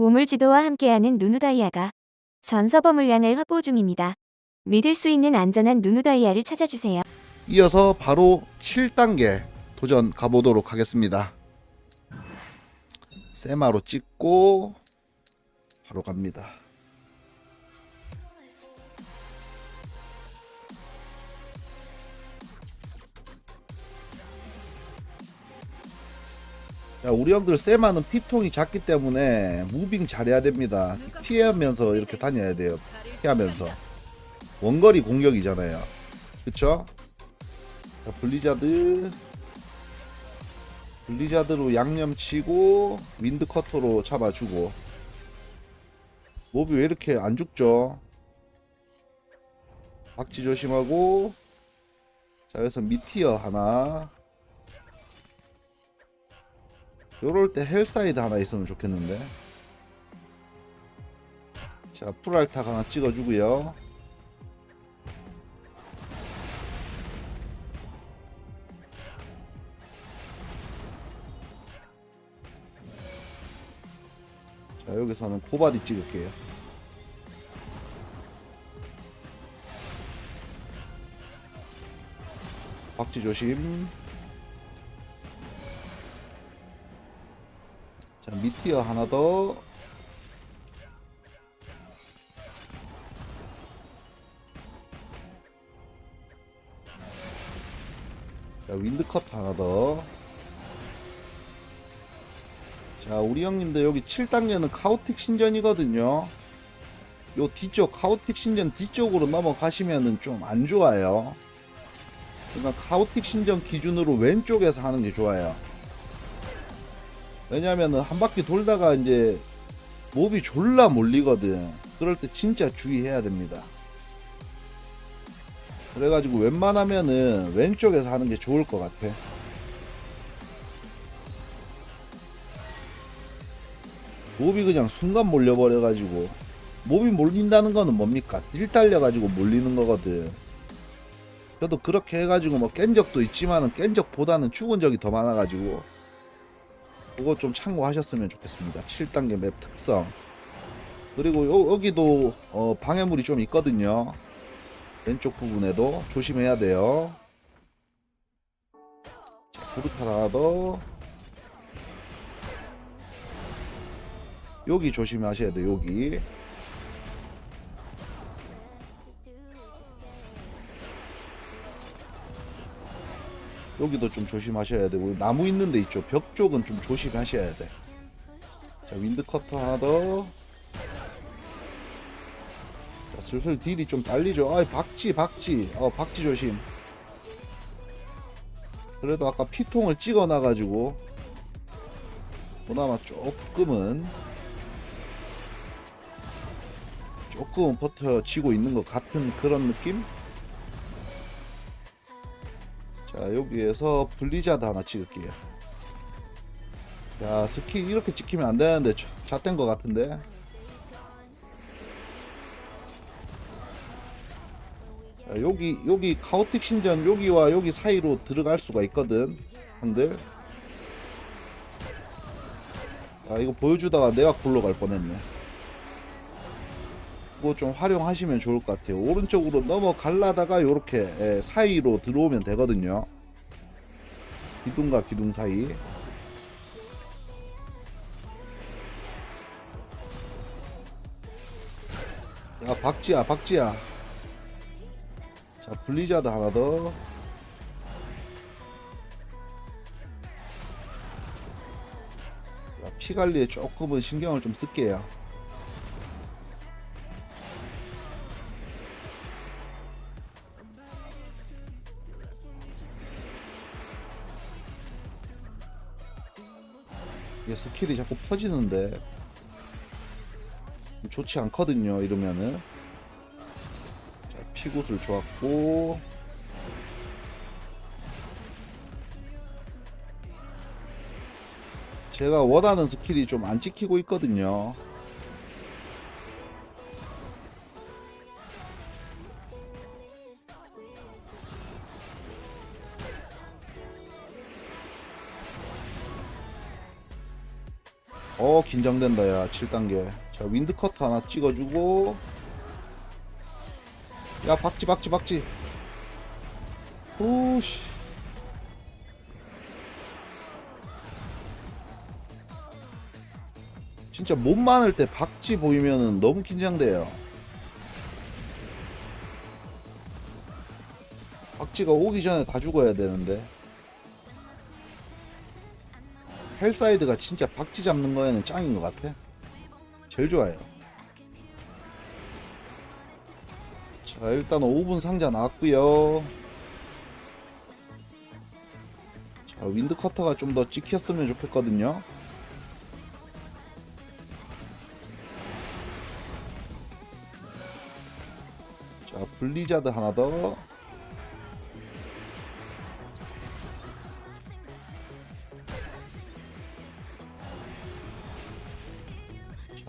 보물지도와 함께하는 누누다이아가 전서버 물량을 확보 중입니다. 믿을 수 있는 안전한 누누다이아를 찾아주세요. 이어서 바로 7단계 도전 가보도록 하겠습니다. 세마로 찍고 바로 갑니다. 자, 우리 형들 세마는 피통이 작기 때문에 무빙 잘해야 됩니다. 피하면서 이렇게 다녀야 돼요. 피하면서 원거리 공격이잖아요. 그쵸? 자, 블리자드 블리자드로 양념 치고 윈드 커터로 잡아주고 몹이 왜 이렇게 안 죽죠? 박쥐 조심하고 자 여기서 미티어 하나 요럴 때 헬사이드 하나 있으면 좋겠는데. 자 풀알탁 하나 찍어주고요. 자 여기서는 고바디 찍을게요. 박쥐 조심 자 미티어 하나 더 자, 윈드컷 하나 더. 자, 우리 형님들 여기 7단계는 카오틱 신전이거든요. 요 뒤쪽, 카오틱 신전 뒤쪽으로 넘어가시면은 좀 안 좋아요. 그러니까 카오틱 신전 기준으로 왼쪽에서 하는 게 좋아요. 왜냐면은 한 바퀴 돌다가 이제 몹이 졸라 몰리거든. 그럴 때 진짜 주의해야 됩니다. 그래가지고 웬만하면은 왼쪽에서 하는 게 좋을 것 같아. 몹이 그냥 순간 몰려버려가지고 몹이 몰린다는 거는 뭡니까? 딜 딸려가지고 몰리는 거거든. 저도 그렇게 해가지고 뭐 깬 적도 있지만은 깬 적보다는 죽은 적이 더 많아가지고 그거 좀 참고하셨으면 좋겠습니다. 7단계 맵 특성. 그리고 요- 여기도 어, 방해물이 좀 있거든요. 왼쪽 부분에도 조심해야 돼요. 자, 부르타 하나 더. 여기 조심하셔야 돼요. 여기. 여기도 좀 조심하셔야 되고 나무 있는 데 있죠. 벽 쪽은 좀 조심하셔야 돼. 자, 윈드 커터 하나 더. 자, 슬슬 딜이 좀 딸리죠. 아, 박쥐, 박쥐. 어, 박쥐 조심. 그래도 아까 피통을 찍어 놔 가지고 그나마 조금은 조금은 버텨지고 있는 것 같은 그런 느낌? 자, 여기에서 블리자드 하나 찍을게요. 야, 스킬 이렇게 찍히면 안 되는데 자- 잣된 것 같은데. 자, 여기 여기 카오틱 신전 여기와 여기 사이로 들어갈 수가 있거든 형들 아 이거 보여주다가 내가 굴러갈 뻔했네 그거 좀 활용하시면 좋을 것 같아요 오른쪽으로 넘어갈라다가 요렇게 사이로 들어오면 되거든요 기둥과 기둥 사이 야 박쥐야 박쥐야 자, 블리자드 하나 더. 자, 피 관리에 조금은 신경을 좀 쓸게요. 이게 스킬이 자꾸 퍼지는데 좋지 않거든요. 이러면은 자, 피굿을 좋았고 제가 원하는 스킬이 좀 안 찍히고 있거든요. 어 긴장된다 야. 7단계. 자 윈드커트 하나 찍어주고. 야 박지 박지 박지. 오씨. 진짜 몸 많을 때 박지 보이면은 너무 긴장돼요. 박지가 오기 전에 다 죽어야 되는데 헬사이드가 진짜 박지 잡는 거에는 짱인 것 같아. 제일 좋아요. 자, 일단 5분 상자 나왔고요. 자, 윈드 커터가 좀 더 찍혔으면 좋겠거든요. 자, 블리자드 하나 더.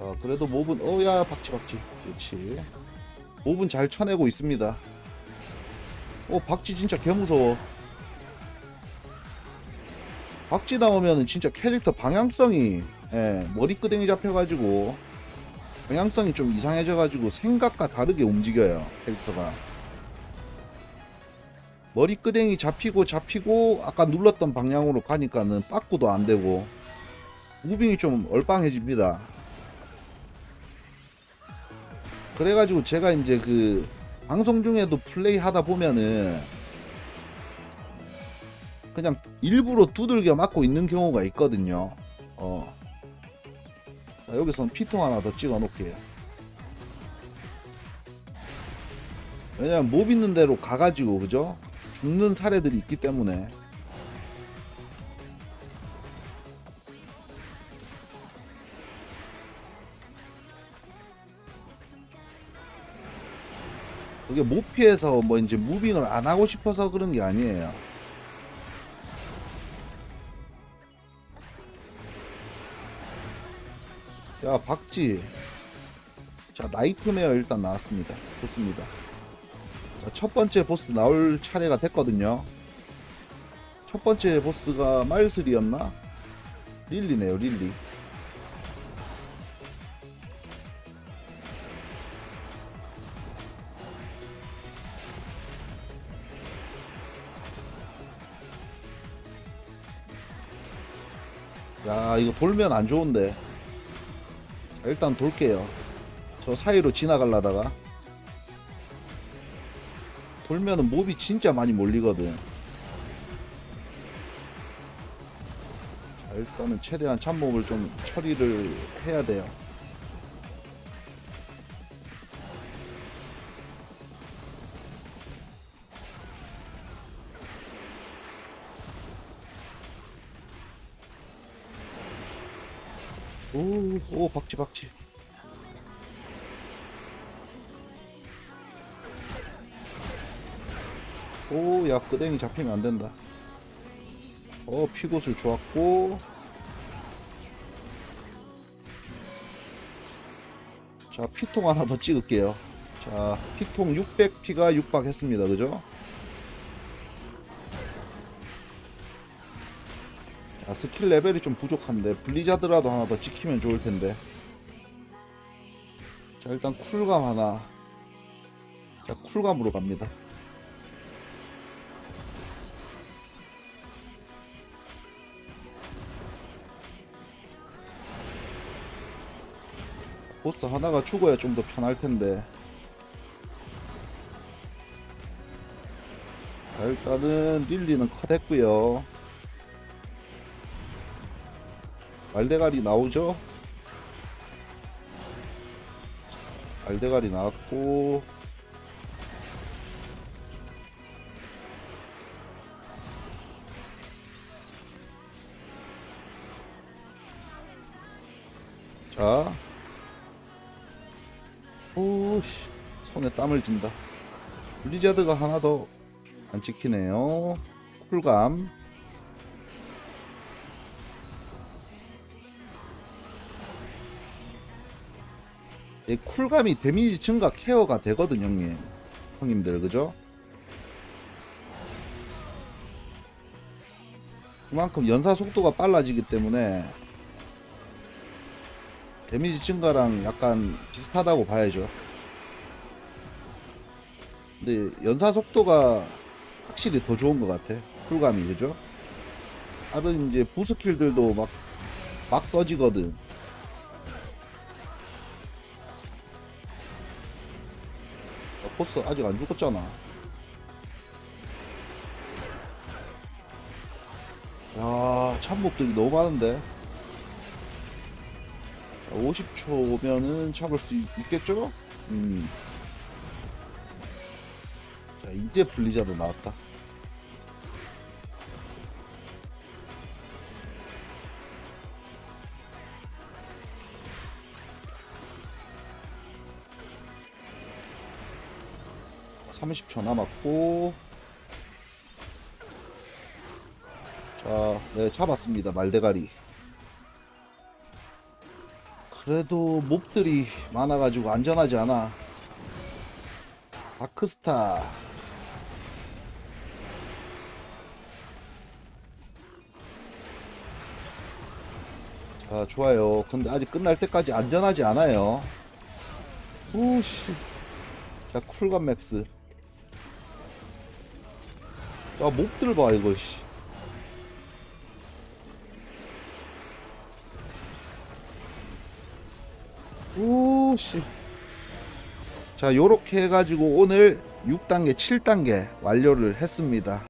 자, 그래도 몹은 어야 박치 박치. 그렇지. 몹은 잘 쳐내고 있습니다. 어, 박치 진짜 개 무서워. 박지 나오면은 진짜 캐릭터 방향성이 예, 머리끄댕이 잡혀가지고 방향성이 좀 이상해져가지고 생각과 다르게 움직여요 캐릭터가 머리끄댕이 잡히고 잡히고 아까 눌렀던 방향으로 가니까는 빠꾸도 안되고 무빙이 좀 얼빵해집니다 그래가지고 제가 이제 그 방송 중에도 플레이 하다 보면은 그냥 일부러 두들겨 맞고 있는 경우가 있거든요. 어. 자, 여기서는 피통 하나 더 찍어 놓을게요. 왜냐면 몹 있는 대로 가가지고 그죠? 죽는 사례들이 있기 때문에 그게 못 피해서 뭐 이제 무빙을 안 하고 싶어서 그런 게 아니에요. 야 박지. 자 나이트메어 일단 나왔습니다. 좋습니다. 자, 첫 번째 보스 나올 차례가 됐거든요. 첫 번째 보스가 마일슬이었나? 릴리네요 릴리 야 이거 돌면 안 좋은데 자, 일단 돌게요. 저 사이로 지나갈라다가 돌면은 몹이 진짜 많이 몰리거든. 자, 일단은 최대한 참몹을 좀 처리를 해야 돼요. 오, 오, 박지, 박지. 오, 야, 끄댕이 잡히면 안 된다. 어, 피굿을 좋았고. 자, 피통 하나 더 찍을게요. 자, 피통 600피가 육박했습니다. 그죠? 자, 스킬 레벨이 좀 부족한데 블리자드라도 하나 더 찍히면 좋을 텐데. 자, 일단 쿨감 하나. 자, 쿨감으로 갑니다. 보스 하나가 죽어야 좀 더 편할 텐데. 자, 일단은 릴리는 컷했고요. 알대가리 나오죠? 알대가리 나왔고. 자. 오씨. 손에 땀을 쥔다. 블리자드가 하나 더 안 찍히네요. 쿨감 쿨감이 데미지 증가 케어가 되거든 형님 형님들 그죠? 그만큼 연사 속도가 빨라지기 때문에 데미지 증가랑 약간 비슷하다고 봐야죠. 근데 연사 속도가 확실히 더 좋은 것 같아. 쿨감이 그죠? 다른 이제 부스킬들도 막, 막 써지거든. 포스 아직 안 죽었잖아. 야, 참목들이 너무 많은데. 50초면은 잡을 수 있, 겠죠 음. 자, 이제 블리자드 나왔다. 삼십 초 남았고. 자, 네 잡았습니다. 말대가리. 그래도 몹들이 많아가지고 안전하지 않아. 다크스타. 자 좋아요. 근데 아직 끝날 때까지 안전하지 않아요. 오씨. 자 쿨감 맥스 야 몹들 봐 이거 씨. 오씨. 자 요렇게 해가지고 오늘 6단계 7단계 완료를 했습니다